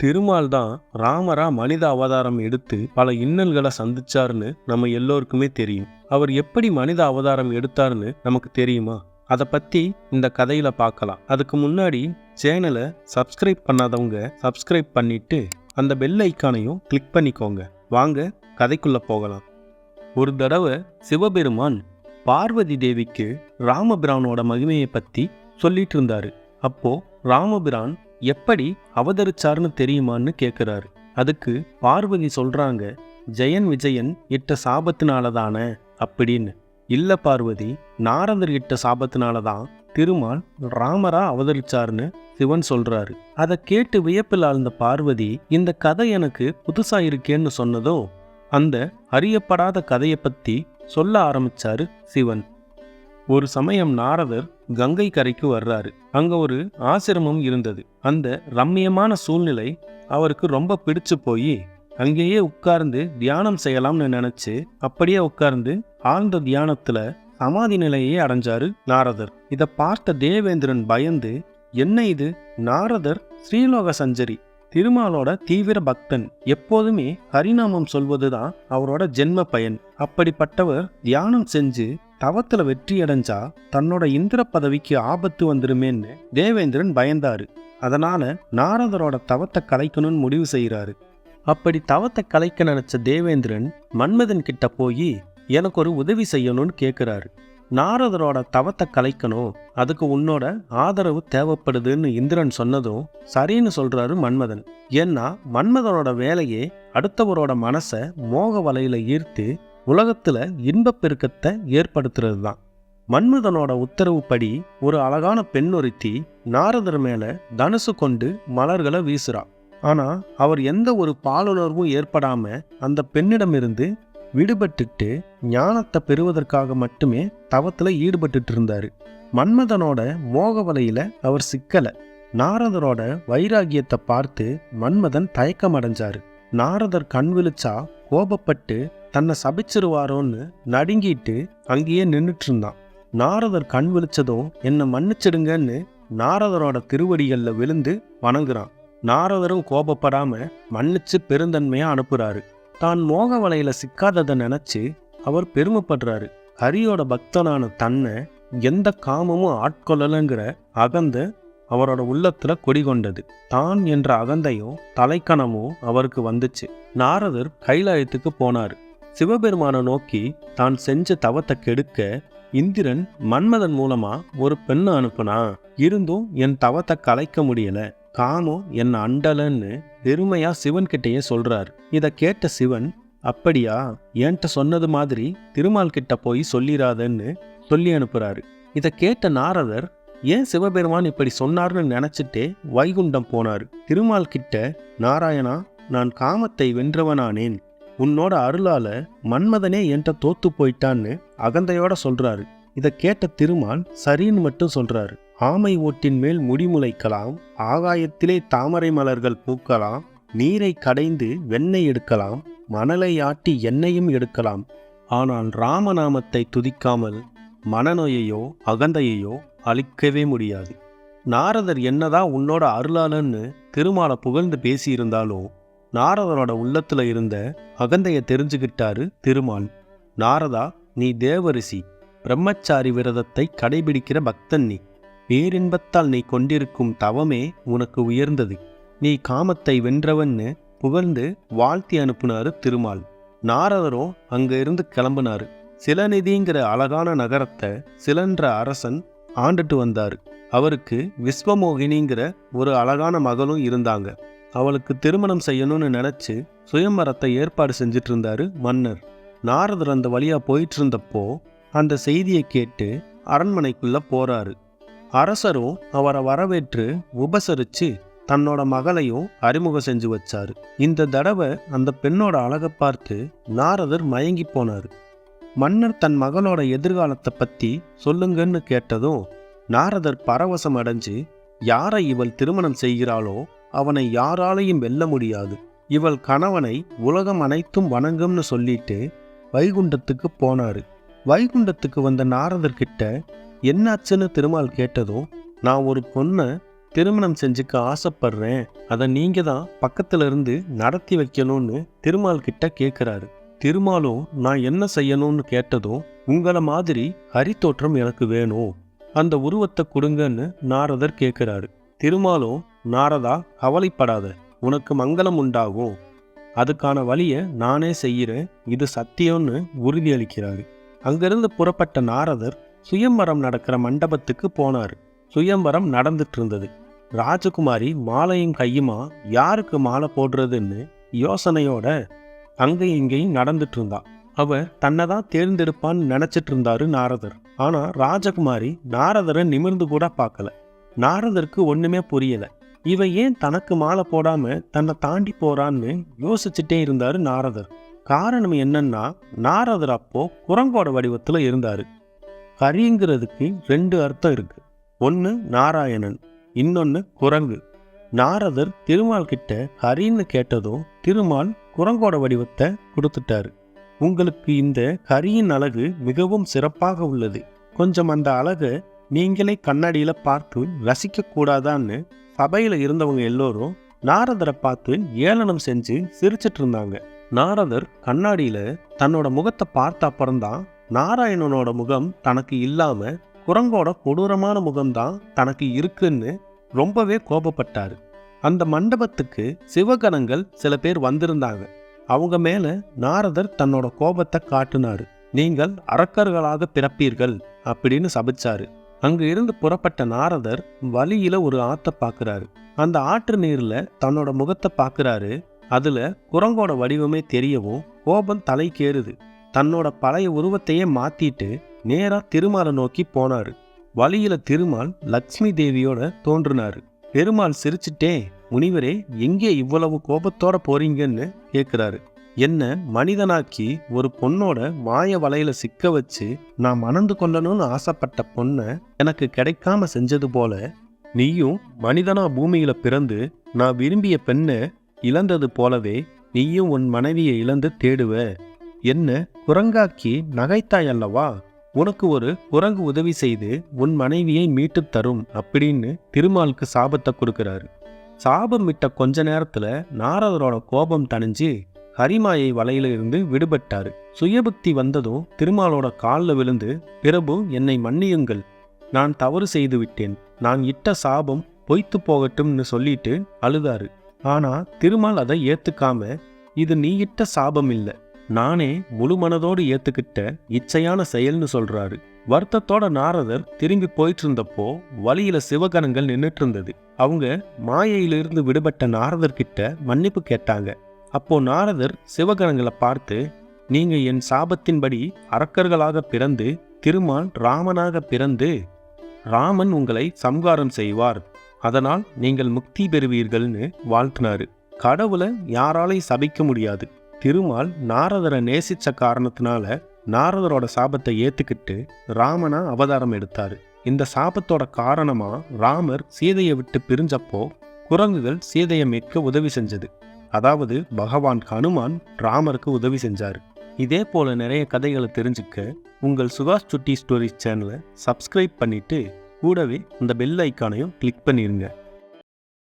திருமால் தான் ராமரா மனித அவதாரம் எடுத்து பல இன்னல்களை சந்திச்சாருன்னு நம்ம எல்லோருக்குமே தெரியும். அவர் எப்படி மனித அவதாரம் எடுத்தாருன்னு நமக்கு தெரியுமா? அதை பத்தி இந்த கதையில பார்க்கலாம். அதுக்கு முன்னாடி சேனலை சப்ஸ்கிரைப் பண்ணாதவங்க சப்ஸ்கிரைப் பண்ணிட்டு அந்த பெல் ஐக்கானையும் கிளிக் பண்ணிக்கோங்க. வாங்க கதைக்குள்ள போகலாம். ஒரு தடவை சிவபெருமான் பார்வதி தேவிக்கு ராமபிரானோட மகிமையை பத்தி சொல்லிட்டு இருந்தாரு. அப்போ ராமபிரான் எப்படி அவதரிச்சாருன்னு தெரியுமான்னு கேட்குறாரு அதுக்கு பார்வதி சொல்றாங்க ஜெயன் விஜயன் இட்ட சாபத்தினால தானே அப்படின்னு. இல்ல பார்வதி நாரதர் இட்ட சாபத்தினால தான் திருமால் ராமரா அவதரிச்சாருன்னு சிவன் சொல்றாரு. அதை கேட்டு வியப்பில் ஆழ்ந்த பார்வதி இந்த கதை எனக்கு புதுசா இருக்கேன்னு சொன்னதோ? அந்த அறியப்படாத கதையை பத்தி சொல்ல ஆரம்பிச்சாரு சிவன். ஒரு சமயம் நாரதர் கங்கை கரைக்கு வர்றாரு. அங்க ஒரு ஆசிரமம் இருந்தது. அந்த ரம்மியமான சூழ்நிலை அவருக்கு ரொம்ப பிடிச்சு போய் அங்கேயே உட்கார்ந்து தியானம் செய்யலாம்னு நினைச்சு அப்படியே உட்கார்ந்து ஆழ்ந்த தியானத்துல சமாதி நிலையே அடைஞ்சாரு நாரதர். இதை பார்த்த தேவேந்திரன் பயந்து என்ன இது? நாரதர் ஸ்ரீலோக சஞ்சரி திருமாலோட தீவிர பக்தன். எப்போதுமே ஹரிநாமம் சொல்வதுதான் அவரோட ஜென்ம பயன். அப்படிப்பட்டவர் தியானம் செஞ்சு தவத்தில் வெற்றி அடைஞ்சா தன்னோட இந்திர பதவிக்கு ஆபத்து வந்துடுமேன்னு தேவேந்திரன் பயந்தாரு. அதனால நாரதரோட தவத்தை கலைக்கணும்னு முடிவு செய்கிறாரு அப்படி தவத்தை கலைக்க நினச்ச தேவேந்திரன் மன்மதன் கிட்ட போய் எனக்கு ஒரு உதவி செய்யணும்னு கேட்குறாரு நாரதரோட தவத்தை கலைக்கணும் அதுக்கு உன்னோட ஆதரவு தேவைப்படுதுன்னு இந்திரன் சொன்னதும் சரின்னு சொல்றாரு மன்மதன். ஏன்னா மன்மதனோட வேலையே அடுத்தவரோட மனசை மோக வலையில ஈர்த்து உலகத்தில் இன்பப் பெருக்கத்தை ஏற்படுத்துறது தான் மன்மதனோட உத்தரவுப்படி ஒரு அழகான பெண் ஒருத்தி நாரதர் மேலே தனுசு கொண்டு மலர்களை வீசுறா. ஆனால் அவர் எந்த ஒரு பாலுணர்வும் ஏற்படாமல் அந்த பெண்ணிடமிருந்து விடுபட்டுட்டு ஞானத்தை பெறுவதற்காக மட்டுமே தவத்தில் ஈடுபட்டுட்டு இருந்தார் மன்மதனோட மோக வலையில் அவர் சிக்கலை. நாரதரோட வைராகியத்தை பார்த்து மன்மதன் தயக்கம் அடைஞ்சார் நாரதர் கண் விழிச்சா கோபப்பட்டு தன்னை சபிச்சிருவாரோன்னு நடுங்கிட்டு அங்கேயே நின்றுட்டு இருந்தான் நாரதர் கண் விழிச்சதும் என்னை மன்னிச்சிடுங்கன்னு நாரதரோட திருவடிகளில் விழுந்து வணங்குறான். நாரதரும் கோபப்படாம மன்னிச்சு பெருந்தன்மையா அனுப்புறாரு. தான் மோக வலையில சிக்காததை நினைச்சு அவர் பெருமைப்படுறாரு. ஹரியோட பக்தனான தன்னை எந்த காமமும் ஆட்கொள்ளலைங்கிற அகந்த அவரோட உள்ளத்துல குடிகொண்டது தான் என்ற அகந்தையும் தலைக்கணமும் அவருக்கு வந்துச்சு. நாரதர் கைலாயத்துக்கு போனாரு. சிவபெருமானை நோக்கி தான் செஞ்ச தவத்தை கெடுக்க இந்திரன் மன்மதன் மூலமா ஒரு பெண்ணை அனுப்புனா? இருந்தும் என் தவத்தை கலைக்க முடியல. காமம் என்ன அண்டலன்னு பெருமையா சிவன் கிட்டயே சொல்றாரு. இதை கேட்ட சிவன் அப்படியா? என்கிட்ட சொன்னது மாதிரி திருமால் கிட்ட போய் சொல்லிராதன்னு சொல்லி அனுப்புறாரு. இதை கேட்ட நாரதர் ஏன் சிவபெருமான் இப்படி சொன்னார்னு நினைச்சிட்டே வைகுண்டம் போனார்? திருமால் கிட்ட நாராயணா நான் காமத்தை வென்றவனானேன். உன்னோட அருளால மன்மதனே என்கிட்ட தோத்து போயிட்டான்னு அகந்தையோட சொல்றாரு. இதை கேட்ட திருமால் சரின்னு மட்டும் சொல்றாரு. ஆமை ஓட்டின் மேல் முடிமுளைக்கலாம் ஆகாயத்திலே தாமரை மலர்கள் பூக்கலாம் நீரை கடைந்து வெண்ணெய் எடுக்கலாம் மணலை ஆட்டி எண்ணெயும் எடுக்கலாம். ஆனால் ராமநாமத்தை துதிக்காமல் மனநோயையோ அகந்தையையோ அழிக்கவே முடியாது. நாரதர் என்னதான் உன்னோட அருளாளன்னு திருமாலை புகழ்ந்து பேசியிருந்தாலும் நாரதரோட உள்ளத்துல இருந்த அகந்தையை தெரிஞ்சுக்கிட்டாரு திருமால் நாரதா நீ தேவரிசி. பிரம்மச்சாரி விரதத்தை கடைபிடிக்கிற பக்தன் நீ. பேரின்பத்தால் நீ கொண்டிருக்கும் தவமே உனக்கு உயர்ந்தது. நீ காமத்தை வென்றவன்னு புகழ்ந்து வாழ்த்தி அனுப்புனாரு திருமால். நாரதரும் அங்க இருந்து கிளம்புனாரு. சிலநிதிங்கிற அழகான நகரத்தை சிலன்ற அரசன் ஆண்டுட்டு வந்தாரு. அவருக்கு விஸ்வமோகினிங்கிற ஒரு அழகான மகளும் இருந்தாங்க. அவளுக்கு திருமணம் செய்யணும்னு நினச்சி சுயம்பரத்தை ஏற்பாடு செஞ்சிட்டு இருந்தாரு மன்னர். நாரதர் அந்த வழியா போயிட்டு இருந்தப்போ அந்த செய்தியை கேட்டு அரண்மனைக்குள்ளே போறாரு. அரசரும் அவரை வரவேற்று உபசரித்து தன்னோட மகளையும் அறிமுகம் செஞ்சு வச்சாரு. இந்த தடவை அந்த பெண்ணோட அழகை பார்த்து நாரதர் மயங்கி போனார். மன்னர் தன் மகளோட எதிர்காலத்தை பற்றி சொல்லுங்கன்னு கேட்டதும் நாரதர் பரவசம் அடைஞ்சு யாரை இவள் திருமணம் செய்கிறாளோ அவனை யாராலையும் வெல்ல முடியாது. இவள் கணவனை உலகம் அனைத்தும் வணங்கும்னு சொல்லிட்டு வைகுண்டத்துக்கு போனாரு. வைகுண்டத்துக்கு வந்த நாரதர்கிட்ட என்னாச்சுன்னு திருமால் கேட்டதும் நான் ஒரு பொண்ணை திருமணம் செஞ்சுக்க ஆசைப்படுறேன். அதை நீங்க தான் பக்கத்துல இருந்து நடத்தி வைக்கணும்னு திருமால் கிட்ட கேட்குறாரு திருமாலும் நான் என்ன செய்யணும்னு கேட்டதும் உங்களை மாதிரி ஹரித்தோற்றம் எனக்கு வேணும். அந்த உருவத்தை கொடுங்கன்னு நாரதர் கேட்குறாரு திருமாலும் நாரதா கவலைப்படாத உனக்கு மங்களம் உண்டாகும். அதுக்கான வழியை நானே செய்கிறேன். இது சத்தியம்னு உறுதியளிக்கிறாரு. அங்கிருந்து புறப்பட்ட நாரதர் சுயம்பரம் நடக்கிற மண்டபத்துக்கு போனார். சுயம்பரம் நடந்துட்டு இருந்தது ராஜகுமாரி மாலையும் கையுமா யாருக்கு மாலை போடுறதுன்னு யோசனையோட அங்கேயும் இங்கேயும் நடந்துட்டு இருந்தா அவர் தன்னை தான் தேர்ந்தெடுப்பான்னு நினச்சிட்டு இருந்தாரு நாரதர். ஆனால் ராஜகுமாரி நாரதரை நிமிர்ந்து கூட பார்க்கல. நாரதருக்கு ஒன்றுமே புரியல. இவன் ஏன் தனக்கு மாலை போடாம தன்னை தாண்டி போறான்னு யோசிச்சுட்டே இருந்தாரு நாரதர். காரணம் என்னன்னா நாரதர் அப்போ குரங்கோட வடிவத்தில் இருந்தாரு. ஹரிங்கிறதுக்கு ரெண்டு அர்த்தம் இருக்கு. ஒன்று நாராயணன் இன்னொன்று குரங்கு. நாரதர் திருமால் கிட்ட ஹரின்னு கேட்டதும் திருமால் குரங்கோட வடிவத்தை கொடுத்துட்டாரு. உங்களுக்கு இந்த ஹரியின் அழகு மிகவும் சிறப்பாக உள்ளது. கொஞ்சம் அந்த அழகை நீங்களே கண்ணாடியில் பார்த்து ரசிக்கக்கூடாதான்னு சபையில் இருந்தவங்க எல்லோரும் நாரதரை பார்த்து ஏளனம் செஞ்சு சிரிச்சிட்டு இருந்தாங்க. நாரதர் கண்ணாடியில் தன்னோட முகத்தை பார்த்த அப்புறம்தான் நாராயணனோட முகம் தனக்கு இல்லாமல் குரங்கோட கொடூரமான முகம்தான் தனக்கு இருக்குன்னு ரொம்பவே கோபப்பட்டார். அந்த மண்டபத்துக்கு சிவகணங்கள் சில பேர் வந்திருந்தாங்க. அவங்க மேலே நாரதர் தன்னோட கோபத்தை காட்டினாரு. நீங்கள் அரக்கர்களாக பிறப்பீர்கள் அப்படின்னு சபிச்சாரு. அங்கு இருந்து புறப்பட்ட நாரதர் வழியில ஒரு ஆத்தை பார்க்குறாரு அந்த ஆற்று நீர்ல தன்னோட முகத்தை பார்க்கறாரு அதுல குரங்கோட வடிவமே தெரியவும் கோபம் தலைக்கேறுது தன்னோட பழைய உருவத்தையே மாத்திட்டு நேரா திருமாலை நோக்கி போனாரு. வழியில திருமால் லக்ஷ்மி தேவியோட தோன்றுனாரு. பெருமாள் சிரிச்சிட்டே முனிவரே எங்கே இவ்வளவு கோபத்தோட போறீங்கன்னு? கேட்குறாரு என்ன மனிதனாக்கி ஒரு பொண்ணோட மாய வலையில சிக்க வச்சு நான் மணந்து கொள்ளணும்னு ஆசைப்பட்ட பொண்ணை எனக்கு கிடைக்காம செஞ்சது போல நீயும் மனிதனா பூமியில பிறந்து நான் விரும்பிய பெண்ணை இழந்தது போலவே நீயும் உன் மனைவியை இழந்து தேடுவ. என்ன குரங்காக்கி நகைத்தாய் அல்லவா? உனக்கு ஒரு குரங்கு உதவி செய்து உன் மனைவியை மீட்டுத் தரும் அப்படின்னு திருமாலுக்கு சாபத்தை கொடுக்கிறாரு. சாபம் விட்ட கொஞ்ச நேரத்துல நாரதரோட கோபம் தணிஞ்சு ஹரிமாயை வலையிலிருந்து விடுபட்டாரு. சுயபக்தி வந்ததும் திருமாலோட காலில் விழுந்து பிரபு என்னை மன்னியுங்கள். நான் தவறு செய்து விட்டேன். நான் இட்ட சாபம் பொய்த்து போகட்டும்னு சொல்லிட்டு அழுதாரு. ஆனா திருமால் அதை ஏத்துக்காம இது நீ இட்ட சாபம் இல்லை நானே முழு மனதோடு ஏத்துக்கிட்ட இச்சையான செயல்னு சொல்றாரு. வருத்தத்தோட நாரதர் திரும்பி போயிட்டு இருந்தப்போ வழியில சிவகணங்கள் நின்றுட்டு இருந்தது அவங்க மாயையிலிருந்து விடுபட்ட நாரதர்கிட்ட மன்னிப்பு கேட்டாங்க. அப்போ நாரதர் சிவகணங்களை பார்த்து நீங்க என் சாபத்தின்படி அரக்கர்களாக பிறந்து திருமால் ராமனாக பிறந்து ராமன் உங்களை சம்காரம் செய்வார். அதனால் நீங்கள் முக்தி பெறுவீர்கள்னு வாழ்த்தினாரு. கடவுளை யாராலையும் சபிக்க முடியாது. திருமால் நாரதரை நேசிச்ச காரணத்தினால நாரதரோட சாபத்தை ஏத்துக்கிட்டு ராமனா அவதாரம் எடுத்தாரு. இந்த சாபத்தோட காரணமா ராமர் சீதையை விட்டு பிரிஞ்சப்போ குரங்குகள் சீதையை மீட்க உதவி செஞ்சது. அதாவது பகவான் ஹனுமான் ராமருக்கு உதவி செஞ்சார். இதே போல நிறைய கதைகளை தெரிஞ்சுக்க உங்கள் சுகாஷ் சுட்டி ஸ்டோரிஸ் சேனலை சப்ஸ்கிரைப் பண்ணிவிட்டு கூடவே அந்த பெல் ஐக்கானையும் கிளிக் பண்ணிடுங்க